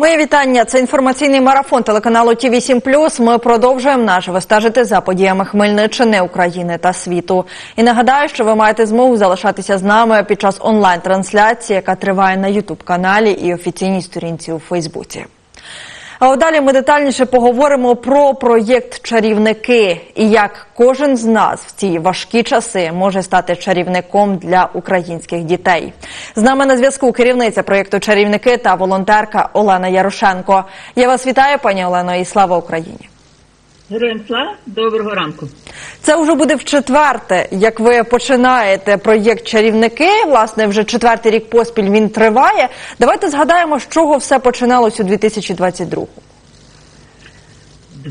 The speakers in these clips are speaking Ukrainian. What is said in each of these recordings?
Моє вітання. Це інформаційний марафон телеканалу Ті 7 Ми продовжуємо наживо стежити за подіями Хмельниччини, України та світу. І нагадаю, що ви маєте змогу залишатися з нами під час онлайн-трансляції, яка триває на Ютуб каналі і офіційній сторінці у Фейсбуці. А далі ми детальніше поговоримо про проєкт Чарівники і як кожен з нас в ці важкі часи може стати чарівником для українських дітей. З нами на зв'язку керівниця проєкту Чарівники та волонтерка Олена Ярошенко. Я вас вітаю, пані Олено, і слава Україні. Героям слава, доброго ранку. Це вже буде в четверте, як ви починаєте проєкт Чарівники. Власне, вже четвертий рік поспіль він триває. Давайте згадаємо, з чого все починалось у 2022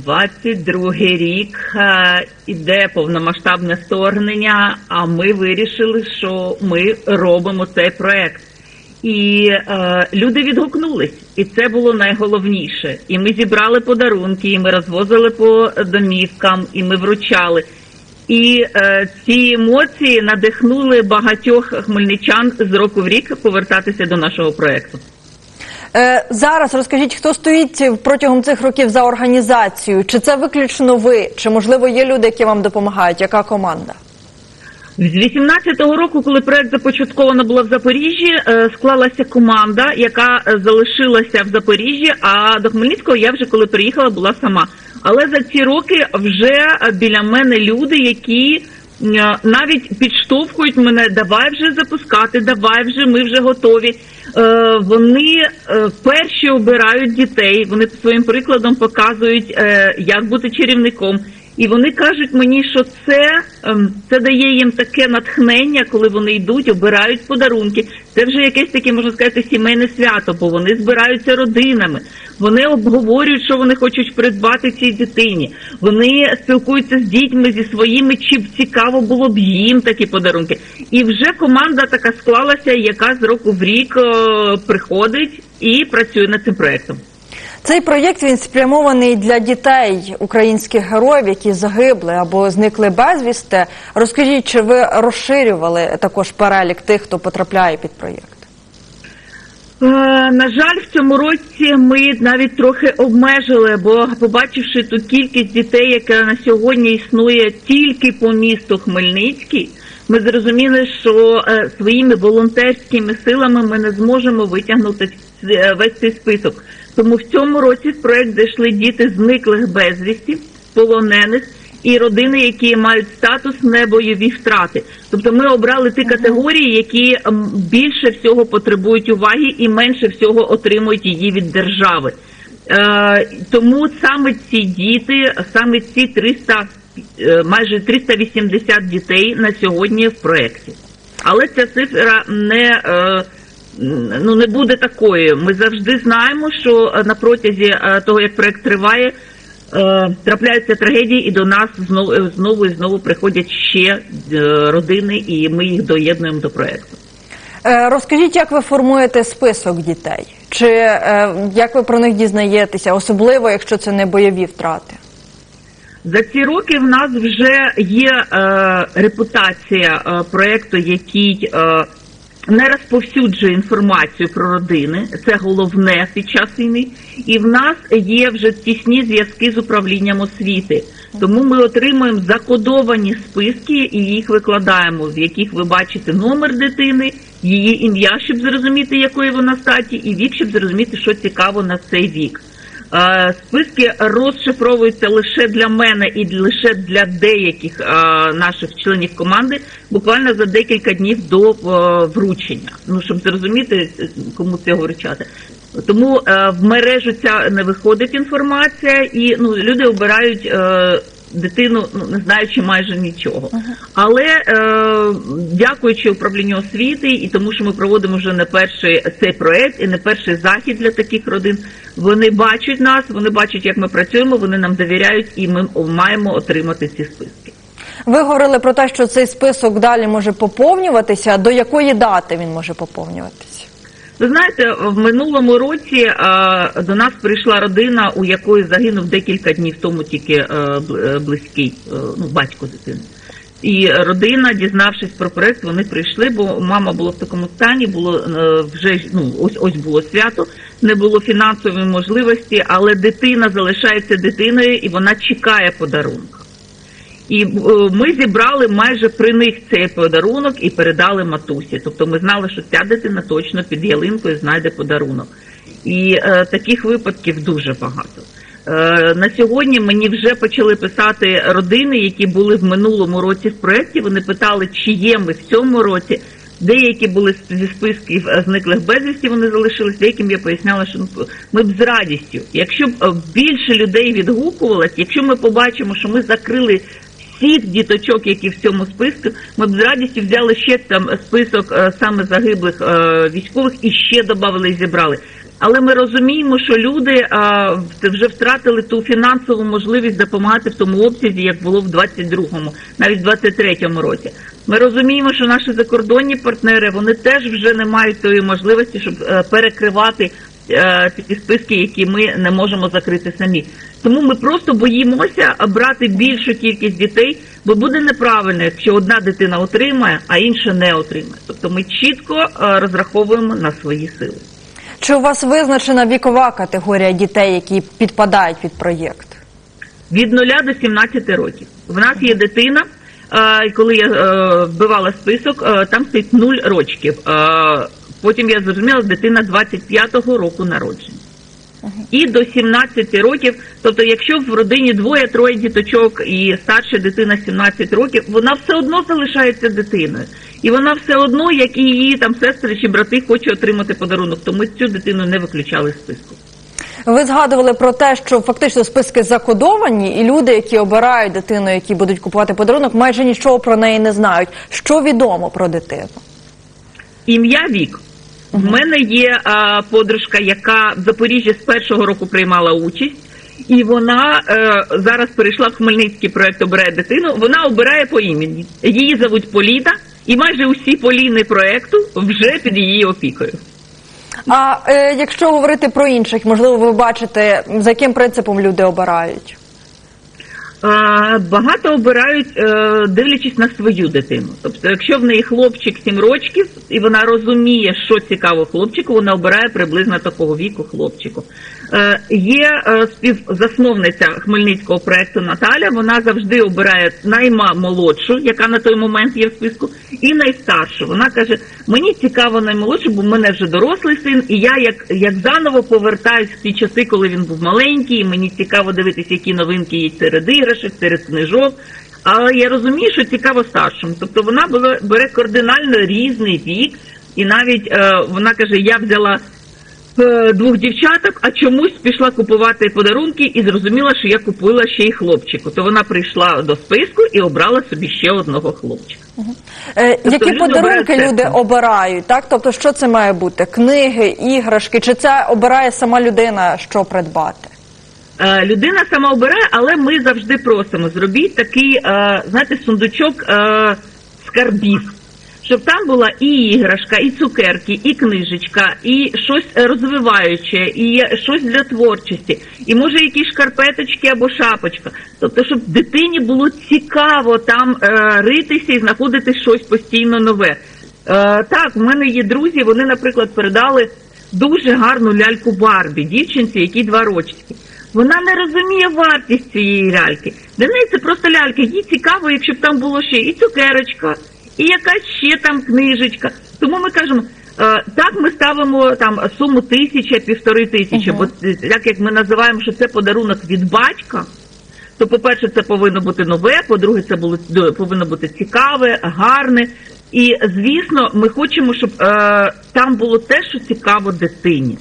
22-й рік е, іде повномасштабне вторгнення, а ми вирішили, що ми робимо цей проект. І е, люди відгукнулись, і це було найголовніше. І ми зібрали подарунки, і ми розвозили по домівкам, і ми вручали. І е, ці емоції надихнули багатьох хмельничан з року в рік повертатися до нашого проекту. Е, зараз розкажіть, хто стоїть протягом цих років за організацією? Чи це виключно ви? Чи можливо є люди, які вам допомагають? Яка команда? З 18-го року, коли проект започатковано було в Запоріжжі, е, склалася команда, яка е, залишилася в Запоріжжі. А до Хмельницького я вже коли приїхала, була сама. Але за ці роки вже е, біля мене люди, які е, навіть підштовхують мене, давай вже запускати, давай вже ми вже готові. Е, Вони перші обирають дітей, вони своїм прикладом показують, як бути чарівником. І вони кажуть мені, що це, ем, це дає їм таке натхнення, коли вони йдуть, обирають подарунки. Це вже якесь таке, можна сказати, сімейне свято, бо вони збираються родинами. Вони обговорюють, що вони хочуть придбати цій дитині. Вони спілкуються з дітьми зі своїми, чи б цікаво було б їм такі подарунки. І вже команда така склалася, яка з року в рік е, приходить і працює над цим проектом. Цей проєкт він спрямований для дітей українських героїв, які загибли або зникли безвісти. Розкажіть, чи ви розширювали також перелік тих, хто потрапляє під проєкт? Е, На жаль, в цьому році ми навіть трохи обмежили, бо побачивши ту кількість дітей, яка на сьогодні існує тільки по місту Хмельницький, ми зрозуміли, що е, своїми волонтерськими силами ми не зможемо витягнути ц- весь цей список. Тому в цьому році в проект зайшли діти зниклих безвісті, полонених і родини, які мають статус небойові втрати. Тобто ми обрали ті категорії, які більше всього потребують уваги і менше всього отримують її від держави. Е, тому саме ці діти, саме ці 300, е, майже 380 дітей на сьогодні в проєкті. Але ця цифра не, е, ну, не буде такою. Ми завжди знаємо, що е, на протязі е, того, як проєкт триває, е, трапляються трагедії, і до нас знову, знову і знову приходять ще родини, і ми їх доєднуємо до проєкту. Е, Розкажіть, як ви формуєте список дітей? Чи як ви про них дізнаєтеся, особливо якщо це не бойові втрати? За ці роки в нас вже є е, репутація е, проєкту, який е, не розповсюджує інформацію про родини. Це головне під час війни. І в нас є вже тісні зв'язки з управлінням освіти. Тому ми отримуємо закодовані списки і їх викладаємо, в яких ви бачите номер дитини, її ім'я, щоб зрозуміти, якої вона статі, і вік, щоб зрозуміти, що цікаво на цей вік. Е, Списки розшифровуються лише для мене і лише для деяких е, наших членів команди буквально за декілька днів до е, вручення. Ну щоб зрозуміти, е, кому це вручати. Тому е, в мережу ця не виходить інформація, і ну люди обирають. Дитину, ну не знаючи майже нічого, але е, дякуючи управлінню освіти і тому, що ми проводимо вже не перший цей проект і не перший захід для таких родин. Вони бачать нас, вони бачать, як ми працюємо, вони нам довіряють, і ми маємо отримати ці списки. Ви говорили про те, що цей список далі може поповнюватися. До якої дати він може поповнюватися? Ви знаєте, в минулому році е, до нас прийшла родина, у якої загинув декілька днів тому тільки е, е, близький, ну батько дитини. І родина, дізнавшись про проект, вони прийшли, бо мама була в такому стані, було вже ну ось ось було свято. не було фінансової можливості, але дитина залишається дитиною і вона чекає подарунка. І е, ми зібрали майже при них цей подарунок і передали матусі. Тобто ми знали, що ця дитина точно під ялинкою знайде подарунок. І е, таких випадків дуже багато. Е, на сьогодні мені вже почали писати родини, які були в минулому році в проєкті. Вони питали, чи є ми в цьому році. Деякі були зі списків е, зниклих безвісті, вони залишились. Деяким я поясняла, що ну, ми б з радістю. Якщо б е, більше людей відгукувалось, якщо ми побачимо, що ми закрили всіх діточок, які в цьому списку, ми б з радістю взяли ще там список е, саме загиблих е, військових і ще додали і зібрали. Але ми розуміємо, що люди е, в- вже втратили ту фінансову можливість допомагати в тому обсязі, як було в 22-му, навіть в 23-му році. Ми розуміємо, що наші закордонні партнери вони теж вже не мають тої можливості, щоб е, перекривати е, ті списки, які ми не можемо закрити самі. Тому ми просто боїмося брати більшу кількість дітей, бо буде неправильно, якщо одна дитина отримає, а інша не отримає. Тобто ми чітко е, розраховуємо на свої сили. Чи у вас визначена вікова категорія дітей, які підпадають під проєкт? від 0 до 17 років. В нас є дитина, е, коли я е, вбивала список, е, там стоїть 0 рочків. Потім я зрозуміла, дитина 25-го року народження. І до 17 років, тобто, якщо в родині двоє-троє діточок і старша дитина 17 років, вона все одно залишається дитиною. І вона все одно, як і її там сестри чи брати, хоче отримати подарунок. Тому цю дитину не виключали з списку. Ви згадували про те, що фактично списки закодовані, і люди, які обирають дитину, які будуть купувати подарунок, майже нічого про неї не знають. Що відомо про дитину? Ім'я Вік. В мене є а, подружка, яка в Запоріжжі з першого року приймала участь, і вона е, зараз перейшла в Хмельницький проект обирає дитину. Вона обирає по імені. Її зовуть Поліна, і майже усі Поліни проекту вже під її опікою. А е, якщо говорити про інших, можливо, ви бачите, за яким принципом люди обирають? Багато обирають, е, дивлячись на свою дитину. Тобто, якщо в неї хлопчик сім років, і вона розуміє, що цікаво хлопчику, вона обирає приблизно такого віку хлопчику. Е, є е, співзасновниця хмельницького проекту Наталя. Вона завжди обирає найма молодшу, яка на той момент є в списку, і найстаршу. Вона каже: мені цікаво наймолодшу, бо в мене вже дорослий син, і я як, як заново повертаюсь в ті часи, коли він був маленький. Мені цікаво дивитися, які новинки є серед іграшок, серед книжок. Але я розумію, що цікаво старшим. Тобто вона була бере кардинально різний вік, і навіть е, вона каже: я взяла двох дівчаток, а чомусь пішла купувати подарунки і зрозуміла, що я купила ще й хлопчику. То вона прийшла до списку і обрала собі ще одного хлопчика. Е, Тобто які подарунки люди це. обирають? Так, тобто, що це має бути? Книги, іграшки, чи це обирає сама людина, що придбати? Е, Людина сама обирає, але ми завжди просимо зробіть такий, е, знаєте, сундучок е, скарбів. Щоб там була і іграшка, і цукерки, і книжечка, і щось е, розвиваюче, і щось для творчості, і може якісь шкарпеточки або шапочка. Тобто, щоб дитині було цікаво там е, ритися і знаходити щось постійно нове. Е, так, в мене є друзі, вони, наприклад, передали дуже гарну ляльку Барбі, дівчинці, якій два рочки. Вона не розуміє вартість цієї ляльки. Для неї це просто лялька. Їй цікаво, якщо б там було ще і цукерочка, і якась ще там книжечка. Тому ми кажемо, е, так ми ставимо там суму тисяча, півтори тисячі, бо е, так як ми називаємо, що це подарунок від батька. То, по-перше, це повинно бути нове, по-друге, це було до- повинно бути цікаве, гарне. І звісно, ми хочемо, щоб е, там було те, що цікаво дитині.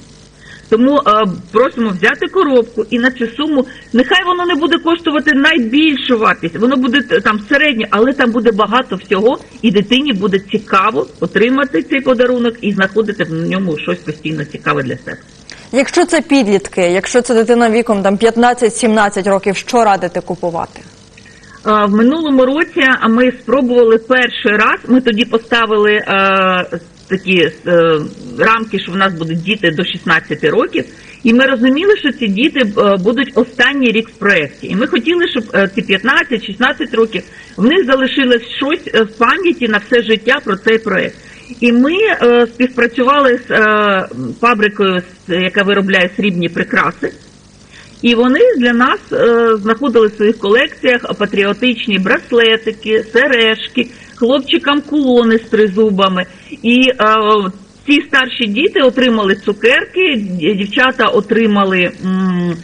Тому е, просимо взяти коробку і на цю суму. Нехай воно не буде коштувати найбільшу вартість, воно буде там середнє, але там буде багато всього, і дитині буде цікаво отримати цей подарунок і знаходити в ньому щось постійно цікаве для себе. Якщо це підлітки, якщо це дитина віком там 15-17 років, що радите купувати? Е, В минулому році ми спробували перший раз. Ми тоді поставили е, такі е, рамки, що в нас будуть діти до 16 років, і ми розуміли, що ці діти е, будуть останній рік в проєкті. І ми хотіли, щоб е, ці 15-16 років в них залишилось щось е, в пам'яті на все життя про цей проєкт. І ми е, співпрацювали з е, фабрикою, яка виробляє срібні прикраси. І вони для нас е, знаходили в своїх колекціях патріотичні браслетики, сережки, хлопчикам кулони з тризубами. І е, ці старші діти отримали цукерки, дівчата отримали м,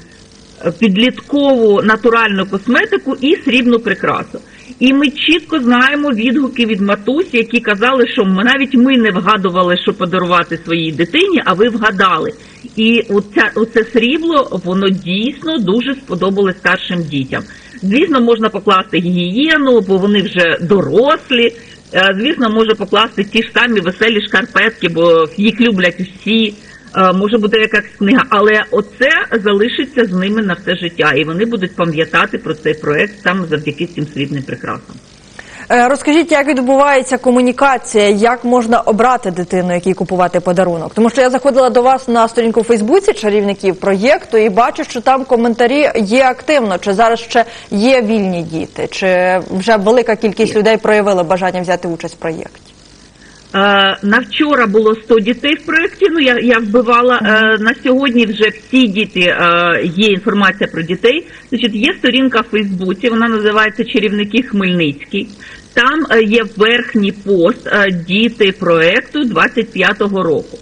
підліткову натуральну косметику і срібну прикрасу. І ми чітко знаємо відгуки від матусь, які казали, що навіть ми не вгадували, що подарувати своїй дитині, а ви вгадали. І оця, оце срібло, воно дійсно дуже сподобалось старшим дітям. Звісно, можна покласти гігієну, бо вони вже дорослі. Е, Звісно, може покласти ті ж самі веселі шкарпетки, бо їх люблять усі. Може бути якась книга, але оце залишиться з ними на все життя, і вони будуть пам'ятати про цей проект саме завдяки цим срібним прикрасам. Е, Розкажіть, як відбувається комунікація, як можна обрати дитину, якій купувати подарунок? Тому що я заходила до вас на сторінку у Фейсбуці чарівників проєкту і бачу, що там коментарі є активно. Чи зараз ще є вільні діти, чи вже велика кількість людей проявила бажання взяти участь в проєкті? Е, На вчора було 100 дітей в проєкті. Ну я, я вбивала Е, на сьогодні. Вже всі діти е, є інформація про дітей. Значить, є сторінка в Фейсбуці. Вона називається Чарівники Хмельницький. Там є верхній пост діти проекту 25-го року.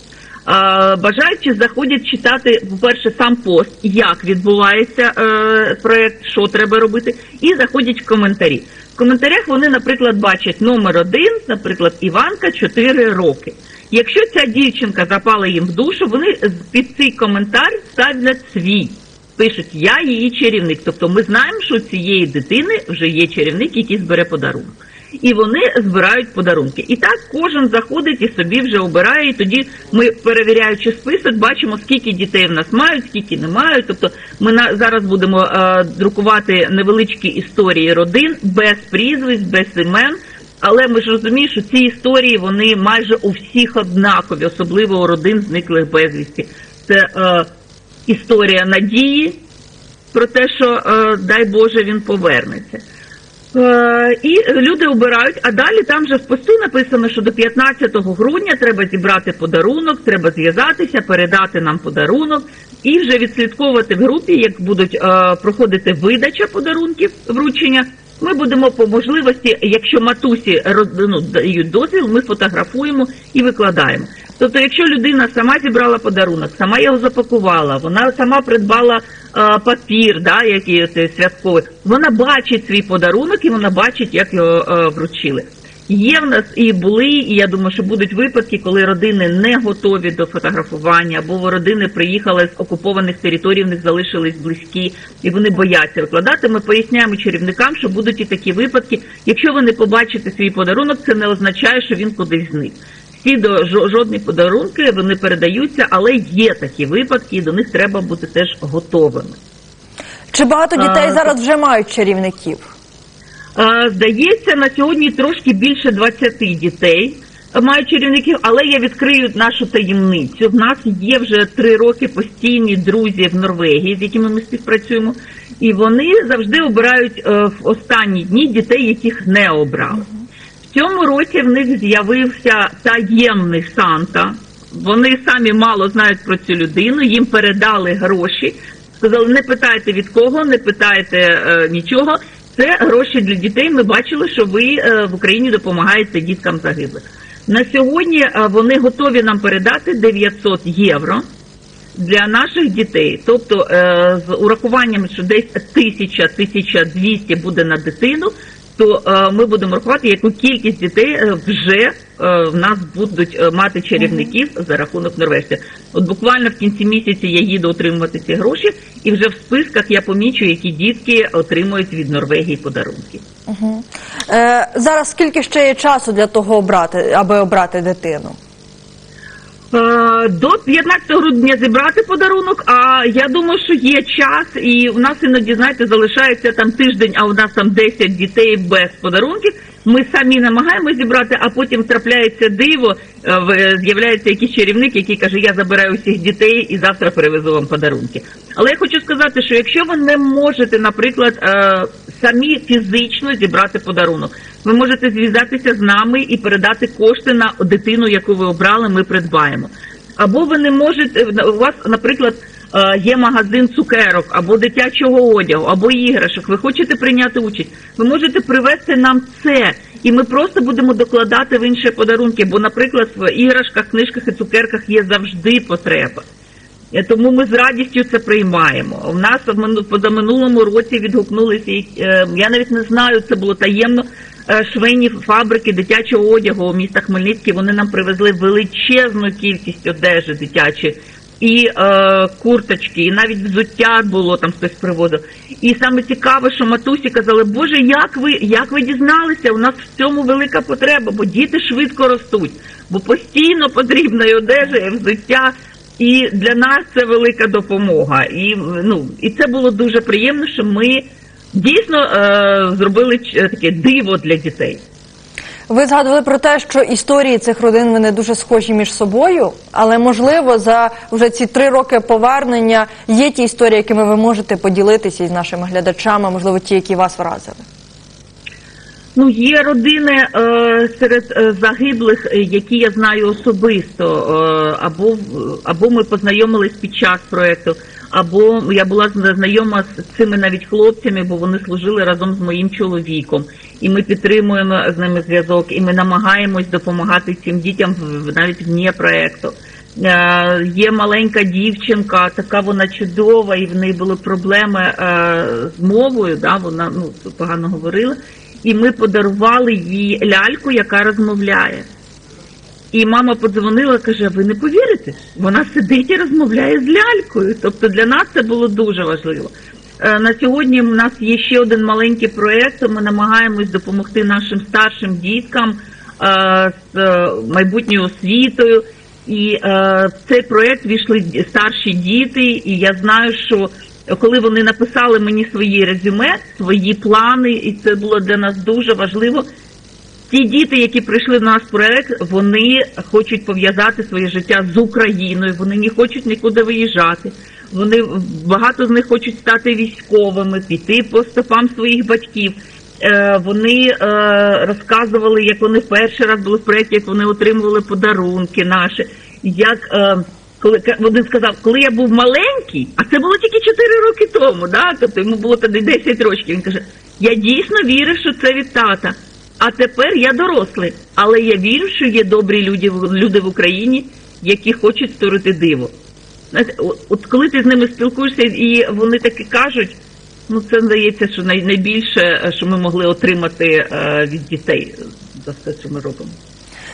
Бажаючи заходять читати, по-перше, сам пост, як відбувається е, проект, що треба робити, і заходять в коментарі. В коментарях вони, наприклад, бачать номер один, наприклад, Іванка 4 роки. Якщо ця дівчинка запала їм в душу, вони під цей коментар ставлять свій. Пишуть я її чарівник. Тобто ми знаємо, що у цієї дитини вже є чарівник, який збере подарунок. І вони збирають подарунки. І так кожен заходить і собі вже обирає. І тоді ми, перевіряючи список, бачимо, скільки дітей в нас мають, скільки не мають. Тобто ми на зараз будемо е, друкувати невеличкі історії родин без прізвищ, без імен. Але ми ж розуміємо, що ці історії вони майже у всіх однакові, особливо у родин зниклих безвісті. Це е, історія надії про те, що е, дай Боже він повернеться. Е, і люди обирають, а далі там же в посту написано, що до 15 грудня треба зібрати подарунок, треба зв'язатися, передати нам подарунок і вже відслідковувати в групі, як будуть е, проходити видача подарунків, вручення. Ми будемо по можливості, якщо матусі роз- ну, дають дозвіл, ми фотографуємо і викладаємо. Тобто, якщо людина сама зібрала подарунок, сама його запакувала, вона сама придбала папір, да, який святковий, вона бачить свій подарунок і вона бачить, як його е, вручили. Є в нас і були, і я думаю, що будуть випадки, коли родини не готові до фотографування, або родини приїхали з окупованих територій, в них залишились близькі, і вони бояться викладати. Ми поясняємо чарівникам, що будуть і такі випадки. Якщо ви не побачите свій подарунок, це не означає, що він кудись зник. Всі до жо- жодні подарунки вони передаються, але є такі випадки, і до них треба бути теж готовими. Чи багато дітей А, зараз вже мають чарівників? Е, Здається, на сьогодні трошки більше 20 дітей мають чарівників, але я відкрию нашу таємницю. В нас є вже три роки постійні друзі в Норвегії, з якими ми співпрацюємо, і вони завжди обирають е, в останні дні дітей, яких не обрали. Цьому році в них з'явився таємний Санта. Вони самі мало знають про цю людину, їм передали гроші. Сказали, не питайте від кого, не питайте е, нічого. Це гроші для дітей. Ми бачили, що ви е, в Україні допомагаєте діткам загиблих. На сьогодні е, вони готові нам передати 900 євро для наших дітей. Тобто, е, з урахуванням, що десь 1000-1200 буде на дитину, то е, ми будемо рахувати, яку кількість дітей е, вже е, в нас будуть мати чарівників за рахунок норвежця. От буквально в кінці місяця я їду отримувати ці гроші, і вже в списках я помічу, які дітки отримують від Норвегії подарунки. Е, зараз скільки ще є часу для того обрати, аби обрати дитину? Е, До 15 грудня зібрати подарунок. А я думаю, що є час, і у нас іноді, знаєте, залишається там тиждень, а у нас там 10 дітей без подарунків. Ми самі намагаємося зібрати, а потім трапляється диво. е, З'являється якийсь чарівник, який каже: Я забираю всіх дітей і завтра привезу вам подарунки. Але я хочу сказати, що якщо ви не можете, наприклад, е, самі фізично зібрати подарунок, ви можете зв'язатися з нами і передати кошти на дитину, яку ви обрали, ми придбаємо. Або ви не можете у вас, наприклад, е, є магазин цукерок, або дитячого одягу, або іграшок. Ви хочете прийняти участь. Ви можете привезти нам це, і ми просто будемо докладати в інші подарунки. Бо, наприклад, в іграшках, книжках і цукерках є завжди потреба. Е, Тому ми з радістю це приймаємо. У нас в мину- позаминулому році відгукнулися, е, я навіть не знаю, це було таємно. Е, Швейні фабрики дитячого одягу у міста Хмельницький вони нам привезли величезну кількість одежі дитячої. І е, курточки, і навіть взуття було там хтось привозив. І саме цікаве, що матусі казали, Боже, як ви як ви дізналися? У нас в цьому велика потреба, бо діти швидко ростуть, бо постійно потрібна і одежа, і взуття. І для нас це велика допомога. І ну і це було дуже приємно, що ми дійсно е, зробили таке диво для дітей. Ви згадували про те, що історії цих родин вони дуже схожі між собою, але можливо за вже ці три роки повернення є ті історії, якими ви можете поділитися із нашими глядачами, можливо, ті, які вас вразили. Ну, є родини е, серед е, загиблих, е, які я знаю особисто, е, або або ми познайомились під час проекту, або я була знайома з цими навіть хлопцями, бо вони служили разом з моїм чоловіком, і ми підтримуємо з ними зв'язок, і ми намагаємось допомагати цим дітям навіть вне проекту. Е, є маленька дівчинка, така вона чудова, і в неї були проблеми е, з мовою. Да, вона ну погано говорила. І ми подарували їй ляльку, яка розмовляє. І мама подзвонила, каже: ви не повірите? Вона сидить і розмовляє з лялькою. Тобто для нас це було дуже важливо. Е, На сьогодні у нас є ще один маленький проєкт. Ми намагаємось допомогти нашим старшим діткам е, з е, майбутньою освітою. І в цей проєкт війшли старші діти, і я знаю, що коли вони написали мені свої резюме, свої плани, і це було для нас дуже важливо. Ті діти, які прийшли в наш проект, вони хочуть пов'язати своє життя з Україною. Вони не хочуть нікуди виїжджати. Вони багато з них хочуть стати військовими, піти по стопам своїх батьків. Е, вони е, розказували, як вони перший раз були в проєкті, як вони отримували подарунки наші. Як е, коли один сказав, коли я був маленький, а це було тільки 4 роки тому, да? тобто йому було тоді 10 років. Він каже: я дійсно вірив, що це від тата. А тепер я дорослий, але я вірю, що є добрі люди, люди в Україні, які хочуть створити диво. От, коли ти з ними спілкуєшся і вони таки кажуть, ну це здається, що найбільше, е, що ми могли отримати е, від дітей за все, що ми робимо.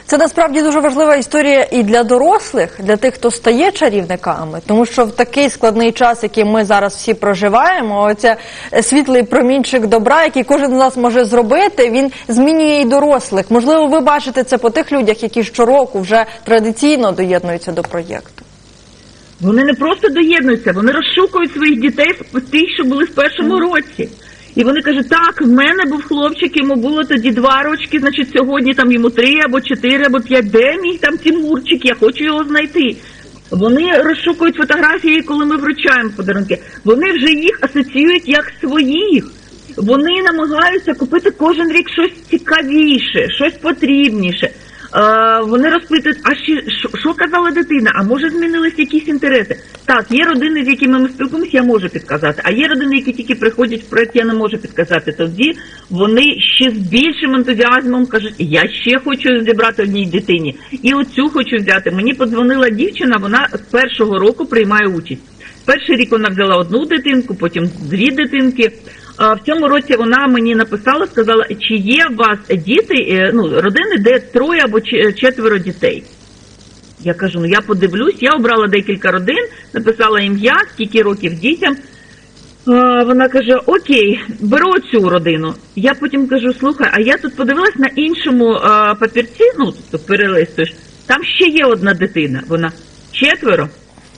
Це насправді дуже важлива історія і для дорослих, для тих, хто стає чарівниками, тому що в такий складний час, який ми зараз всі проживаємо, оце світлий промінчик добра, який кожен з нас може зробити, він змінює і дорослих. Можливо, ви бачите це по тих людях, які щороку вже традиційно доєднуються до проєкту. Вони не просто доєднуються, вони розшукують своїх дітей з тих, що були в першому році. І вони кажуть, так, в мене був хлопчик, йому було тоді два рочки, значить сьогодні там йому три або чотири, або п'ять. Де мій там Тимурчик, я хочу його знайти. Вони розшукують фотографії, коли ми вручаємо подарунки. Вони вже їх асоціюють як своїх. Вони намагаються купити кожен рік щось цікавіше, щось потрібніше. Вони розпитують, а ще що казала дитина? А може змінились якісь інтереси? Так, є родини, з якими ми спілкуємося, я можу підказати. А є родини, які тільки приходять в проект, я не можу підказати. Тоді вони ще з більшим ентузіазмом кажуть, я ще хочу зібрати одній дитині, і оцю хочу взяти. Мені подзвонила дівчина, вона з першого року приймає участь. Перший рік вона взяла одну дитинку, потім дві дитинки. В цьому році вона мені написала, сказала, чи є у вас діти, е, ну родини, де троє або четверо дітей. Я кажу, ну я подивлюсь, я обрала декілька родин, написала ім'я, скільки років дітям. Вона каже: Окей, беру цю родину. Я потім кажу: слухай, а я тут подивилась на іншому папірці, ну тобто перелистуєш, там ще є одна дитина. Вона четверо.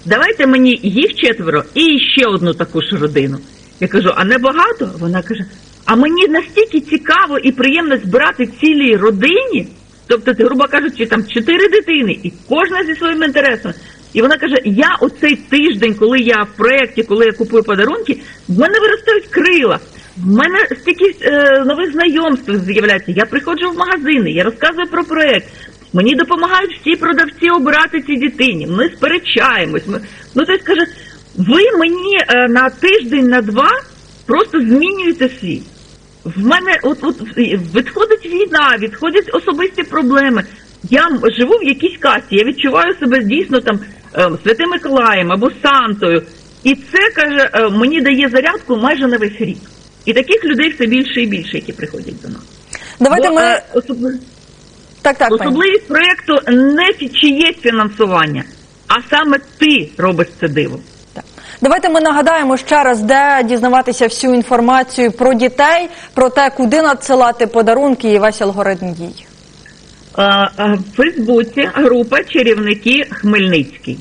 Давайте мені їх четверо і ще одну таку ж родину. Я кажу, а не багато? Вона каже: А мені настільки цікаво і приємно збирати цілій родині. Тобто, грубо кажучи, там чотири дитини, і кожна зі своїм інтересом. І вона каже: я оцей тиждень, коли я в проєкті, коли я купую подарунки, в мене виростають крила. В мене стільки е, нових знайомств з'являється. Я приходжу в магазини, я розказую про проект. Мені допомагають всі продавці обирати ці дитині. Ми сперечаємось. Ми... Ну тобто каже, ви мені е, на тиждень, на два просто змінюєте світ. В мене от, от відходить війна, відходять особисті проблеми. Я живу в якійсь касті, я відчуваю себе дійсно там е, Святим Миколаєм або Сантою. І це каже, е, мені дає зарядку майже на весь рік. І таких людей все більше і більше, які приходять до нас. Давайте Бо, ми е, особли- так, так, особливість проєкту не чиєсь фінансування, а саме ти робиш це диво. Давайте ми нагадаємо ще раз, де дізнаватися всю інформацію про дітей, про те, куди надсилати подарунки і весь алгоритм дій. В Фейсбуці група чарівники Хмельницький.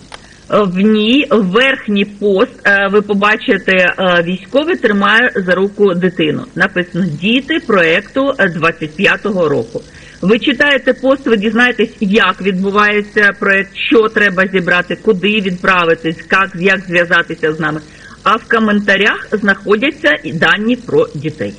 В ній верхній пост е, ви побачите е, військовий тримає за руку дитину. Написано діти проекту е, 25-го року. Ви читаєте пост, ви дізнаєтесь, як відбувається проект, що треба зібрати, куди відправитись, як, як зв'язатися з нами. А в коментарях знаходяться і дані про дітей.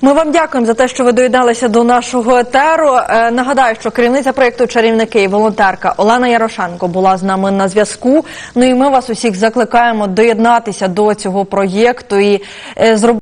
Ми вам дякуємо за те, що ви доєдналися до нашого етеру. Е, нагадаю, що керівниця проєкту Чарівники і волонтерка Олена Ярошенко була з нами на зв'язку. Ну і ми вас усіх закликаємо доєднатися до цього проєкту і е, зробити.